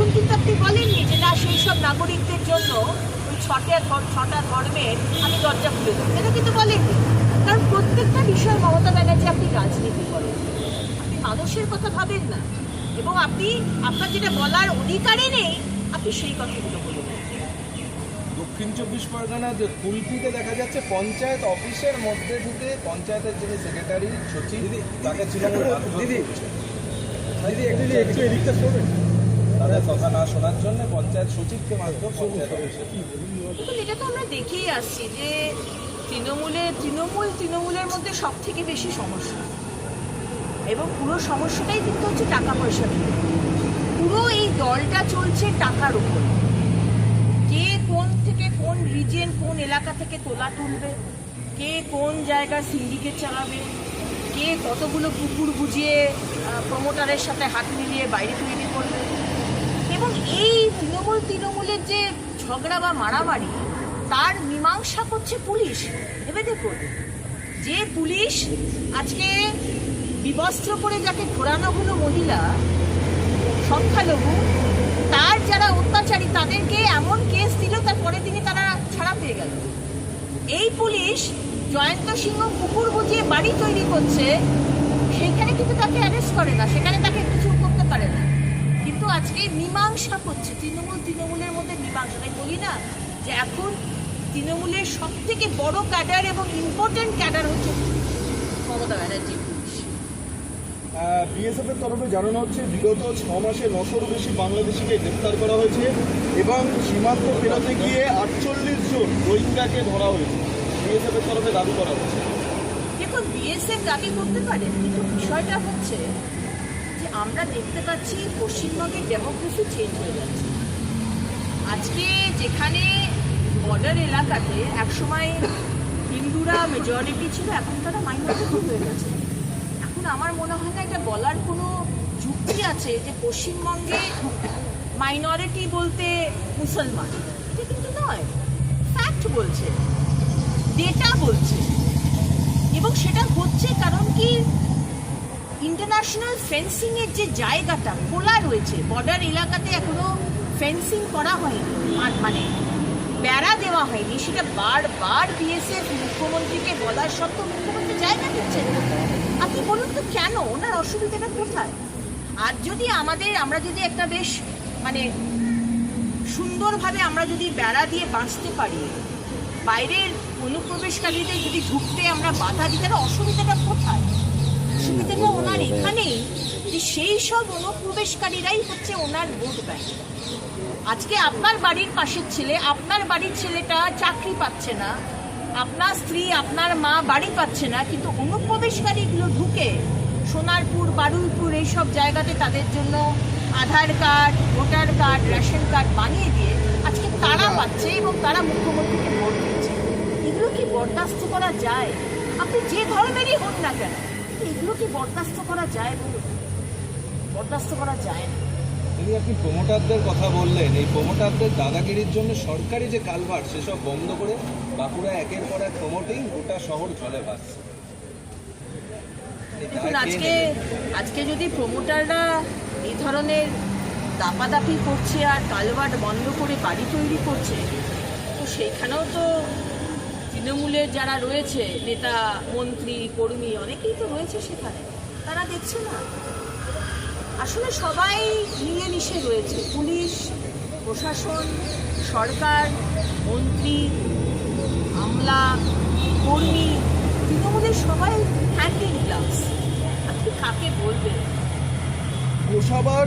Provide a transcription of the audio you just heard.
তখন কিন্তু আপনি বলেননি যে না সেই সব নাগরিকদের জন্য ওই ছটা ধর- ছটা ধর্মের আমি দরজা খুলে দেবো। এটা কিন্তু বলেননি। কারণ প্রত্যেকটা বিষয় মমতা ব্যানার্জি আপনি রাজনীতি করেন। আপনি মানুষের কথা ভাবেন না। এবং আপনি আপনার যেটা বলার অধিকারই নেই আপনি সেই কথাগুলো বলুন। দক্ষিণ চব্বিশ পরগনা যে কুলপিতে দেখা যাচ্ছে পঞ্চায়েত অফিসের মধ্যে ঢুকে পঞ্চায়েতের যিনি সেক্রেটারি সচিব তাকে তৃণমূল দিদি দিদি একটু একটু এদিকটা শোনেন। তাদের কথা না শোনার জন্য পঞ্চায়েত সচিবকে মাত্র পঞ্চায়েত এটা তো আমরা দেখেই আসছি যে তৃণমূলে তৃণমূল তৃণমূলের মধ্যে সব থেকে বেশি সমস্যা। এবং পুরো সমস্যাটাই কিন্তু হচ্ছে টাকা পয়সা পুরো এই দলটা চলছে টাকার উপর। কে কোন থেকে কোন রিজেন কোন এলাকা থেকে তোলা তুলবে? কে কোন জায়গার সিন্ডিকেট চালাবে? কে কতগুলো পুকুর বুঝিয়ে প্রমোটারের সাথে হাত মিলিয়ে বাইরে তৈরি করবে? এবং এই তৃণমূল তৃণমূলের যে ঝগড়া বা মারামারি, তার মীমাংসা করছে পুলিশ। ভেবে দেখুন, যে পুলিশ আজকে বিবস্ত্র করে যাকে ঘোরানো হলো মহিলা, সংখ্যালঘু, তার যারা অত্যাচারী, তাদেরকে এমন কেস দিল, তার পরের দিনে তারা ছাড়া পেয়ে গেল। এই পুলিশ জয়ন্ত সিংহ পুকুর বুঝিয়ে বাড়ি তৈরি করছে, সেখানে কিন্তু তাকে অ্যারেস্ট করে না, সেখানে তাকে আজকে মীমাংসা করছে তৃণমূল তৃণমূলের মধ্যে মীমাংসা। তাই বলি না যে এখন তৃণমূলের সব থেকে বড় ক্যাডার এবং ইম্পর্টেন্ট ক্যাডার হচ্ছে মমতা ব্যানার্জি। বিএসএফ এর তরফে জানানো হচ্ছে বিগত ছ মাসে নশোর বেশি বাংলাদেশিকে গ্রেপ্তার করা হয়েছে এবং সীমান্ত পেরোতে গিয়ে আটচল্লিশ জন রোহিঙ্গাকে ধরা হয়েছে। বিএসএফ এর তরফে দাবি করা হচ্ছে। দেখুন বিএসএফ দাবি করতে পারে কিন্তু বিষয়টা হচ্ছে যে আমরা দেখতে পাচ্ছি পশ্চিমবঙ্গের ডেমোক্রেসি চেঞ্জ হয়ে যাচ্ছে। আজকে যেখানে বর্ডার এলাকাতে একসময় হিন্দুরা মেজরিটি ছিল, এখন তারা মাইনরিটি হয়ে গেছে। এখন আমার মনে হয় না এটা বলার কোনো যুক্তি আছে যে পশ্চিমবঙ্গে মাইনরিটি বলতে মুসলমান। এটা কিন্তু নয়। ফ্যাক্ট বলছে। ডেটা বলছে। এবং সেটা হচ্ছে কারণ কি ইন্টারন্যাশনাল ফেন্সিং এর যে জায়গাটা খোলা রয়েছে বর্ডার এলাকাতে এখনও ফেন্সিং করা হয়নি। মানে বেড়া দেওয়া হয়নি, সেটা বারবার বিএসএফ মুখ্যমন্ত্রীকে বলার সত্ত্বেও মুখ্যমন্ত্রী জায়গা দিচ্ছেন আপনি বলুন তো কেন? ওনার অসুবিধাটা কোথায়? আর যদি আমাদের, আমরা যদি একটা বেশ মানে সুন্দরভাবে আমরা যদি বেড়া দিয়ে বাঁচতে পারি, বাইরের অনুপ্রবেশকারীদের যদি ঢুকতে আমরা বাধা দিই, তাহলে অসুবিধাটা কোথায় অসুবিধাটা ওনার এখানেই যে সেই সব অনুপ্রবেশকারীরাই হচ্ছে ওনার ভোট ব্যাংক। আজকে আপনার বাড়ির পাশের ছেলে, আপনার বাড়ির ছেলেটা চাকরি পাচ্ছে না, আপনার স্ত্রী, আপনার মা বাড়ি পাচ্ছে না, কিন্তু অনুপ্রবেশকারীগুলো ঢুকে সোনারপুর, বারুইপুর এইসব জায়গাতে তাদের জন্য Aadhaar card, voter card, ration card বানিয়ে দিয়ে আজকে তারা পাচ্ছে এবং তারা মুখ্যমন্ত্রীকে ভোট দিচ্ছে। এগুলো কি বরদাস্ত করা যায়? আপনি যে ধরনেরই হন না কেন, এগুলো কি বরদাস্ত করা যায় বলুন? বরদাস্ত করা যায় না। তিনি আপনি প্রমোটারদের কথা বললেন। এই প্রমোটারদের দাদাগিরির জন্য সরকারি যে কালভার্ট সেসব বন্ধ করে বাঁকুড়া একের পর এক প্রমোটিং গোটা শহর জলে ভাসছে। দেখুন আজকে আজকে যদি প্রমোটাররা এই ধরনের দাপাদাপি করছে আর কালভার্ট বন্ধ করে বাড়ি তৈরি করছে তো সেইখানেও তো তৃণমূলের যারা রয়েছে নেতা মন্ত্রী কর্মী অনেকেই তো রয়েছে সেখানে। তারা দেখছে না। আসলে সবাই নিয়ে মিশে রয়েছে। পুলিশ, প্রশাসন, সরকার, মন্ত্রী, আমলা, কর্মী, তৃণমূলের সবাই হ্যান্ড গ্লাভস আপনি কাকে বলবেন? গোসাবার